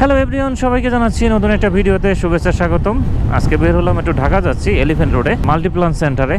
Hello everyone সবাইকে জানাচ্ছি নতুন একটা ভিডিওতে শুভেচ্ছা স্বাগতম। আজকে বের হলাম একটু ঢাকা যাচ্ছি এলিফেন্ট রোডে মাল্টিপ্লান সেন্টারে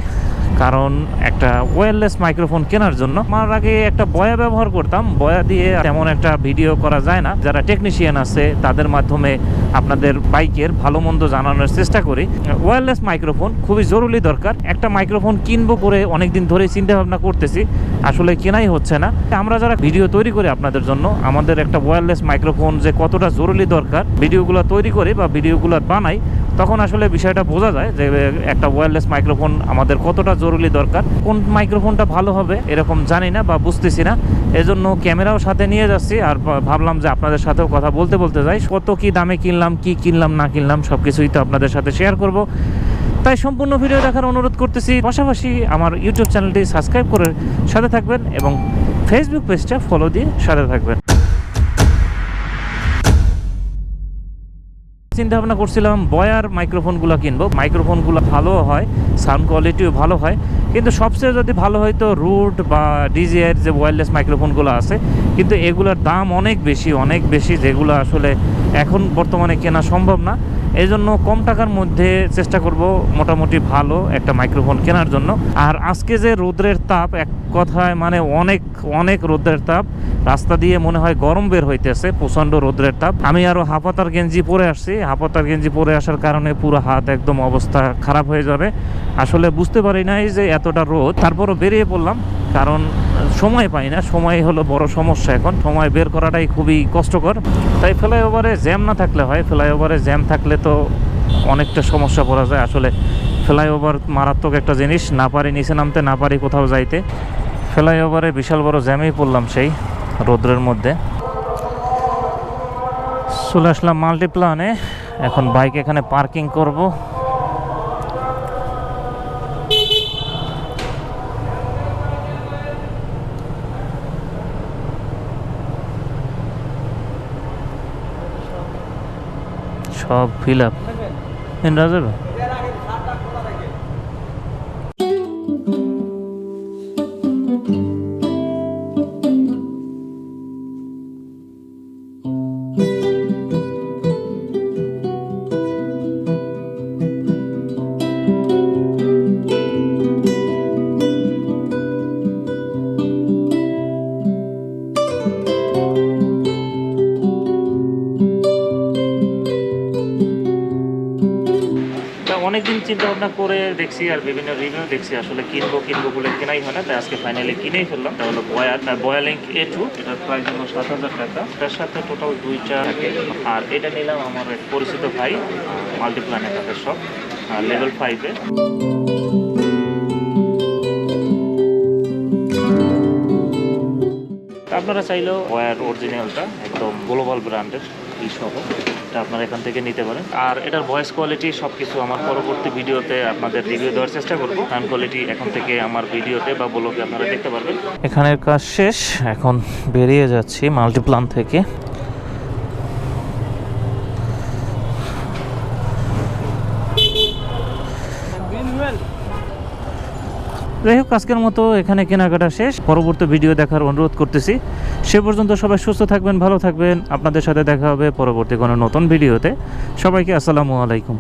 কারণ একটা ওয়্যারলেস মাইক্রোফোন কেনার জন্য আমার আগে একটা বয়া ব্যবহার করতাম। বয়া দিয়ে তেমন একটা ভিডিও করা যায় না। যারা টেকনিশিয়ান আছে, তাদের মাধ্যমে আপনাদের বাইকের ভালো মন্দ জানানোর চেষ্টা করি। ওয়্যারলেস মাইক্রোফোন খুবই জরুরি দরকার। একটা মাইক্রোফোন কিনবো করে অনেকদিন ধরে চিন্তা ভাবনা করতেছি। আসলে কেনাই হচ্ছে না। আমরা যারা ভিডিও তৈরি করি আপনাদের জন্য, আমাদের একটা ওয়্যারলেস মাইক্রোফোন যে কতটা জরুরি দরকার ভিডিওগুলো তৈরি করে বা ভিডিওগুলো বানাই, তখন আসলে বিষয়টা বোঝা যায় যে একটা ওয়্যারলেস মাইক্রোফোন আমাদের কতটা জরুরি দরকার। কোন মাইক্রোফোনটা ভালো হবে এরকম জানি না বা বুঝতেছি না। এজন্য ক্যামেরাও সাথে নিয়ে যাচ্ছি আর ভাবলাম যে আপনাদের সাথেও কথা বলতে বলতে যাই। কত কি দামে কিনলাম, কি কিনলাম, না কিনলাম সব কিছুই তো আপনাদের সাথে শেয়ার করব। তাই সম্পূর্ণ ভিডিও দেখার অনুরোধ করতেছি। পাশাপাশি আমার ইউটিউব চ্যানেলটি সাবস্ক্রাইব করে সাথে থাকবেন এবং ফেসবুক পেজটা ফলো দিয়ে সাথে থাকবেন। চিন্তা ভাবনা করছিলাম, বয়ার মাইক্রোফোনগুলো কিনবো। মাইক্রোফোনগুলো ভালো হয় সাউন্ড কোয়ালিটিও ভালো হয়। কিন্তু সবচেয়ে যদি ভালো হয় তো রুট বা ডিজিআর যে ওয়্যারলেস মাইক্রোফোনগুলো আছে, কিন্তু এগুলোর দাম অনেক বেশি অনেক বেশি যেগুলো আসলে এখন বর্তমানে কেনা সম্ভব না। এই জন্য কম টাকার মধ্যে চেষ্টা করব মোটামুটি ভালো একটা মাইক্রোফোন কেনার জন্য। আর আজকে যে রৌদ্রের তাপ, এক কথায় মানে অনেক অনেক রৌদ্রের তাপ, রাস্তা দিয়ে মনে হয় গরম বের হইতেছে, প্রচণ্ড রৌদ্রের তাপ। আমি আরও হাফাতার গেঞ্জি পরে আসছি, হাফাতার গেঞ্জি পরে আসার কারণে পুরো হাত একদম অবস্থা খারাপ হয়ে যাবে। আসলে বুঝতে পারি নাই যে এতটা রোদ। তারপরও বেরিয়ে পড়লাম, কারণ সময় পাই না। সময় হলো বড় সমস্যা এখন। সময় বের করাটাই খুবই কষ্টকর। তাই ফ্লাইওভারে জ্যাম না থাকলে হয়। ফ্লাইওভারে জ্যাম থাকলে তো অনেকটা সমস্যা পড়া যায়। আসলে ফ্লাইওভার মারাত্মক একটা জিনিস। না পারি নিচে নামতে, না পারি কোথাও যাইতে। ফ্লাইওভারে বিশাল বড় জ্যামেই পড়লাম সেই রৌদ্রের মধ্যে। চলে আসলাম মাল্টিপ্লানে। এখন বাইক এখানে পার্কিং করব। সব ফিল আপ যাবে তা অনেকদিন চিন্তা ভাবনা করে দেখছি আর বিভিন্ন রিভিউ দেখছি আসলে কিনবো কিনবো বলে কেনাই হয় না। তাই আজকে ফাইনালি কিনেই ফেললাম। তা হলো বয়ার বয়ালিঙ্ক এ টু এটার প্রাইস হলো সাত হাজার টাকা। তার সাথে টোটাল দুইটা থাকে আর এটা নিলাম আমার এক পরিচিত ভাই মাল্টিপ্ল্যানে তাদের সব লেভেল ফাইভে আপনারা চাইলেও ওয়ার অরিজিনালটা একদম গ্লোবাল ব্র্যান্ডের এই সহ এটা আপনারা এখান থেকে নিতে পারেন। আর এটার ভয়েস কোয়ালিটি সব কিছু আমার পরবর্তী ভিডিওতে আপনাদের রিভিউ দেওয়ার চেষ্টা করব। সাউন্ড কোয়ালিটি এখন থেকে আমার ভিডিওতে বা ব্লগে আপনারা দেখতে পারবেন। এখানের কাজ শেষ এখন বেরিয়ে যাচ্ছি মাল্টিপ্লান থেকে। যাই হোক, আজকের মতো এখানে কেনাকাটা শেষ। পরবর্তী ভিডিও দেখার অনুরোধ করতেছি। সে পর্যন্ত সবাই সুস্থ থাকবেন, ভালো থাকবেন। আপনাদের সাথে দেখা হবে পরবর্তী কোনো নতুন ভিডিওতে। সবাইকে আসসালামু আলাইকুম।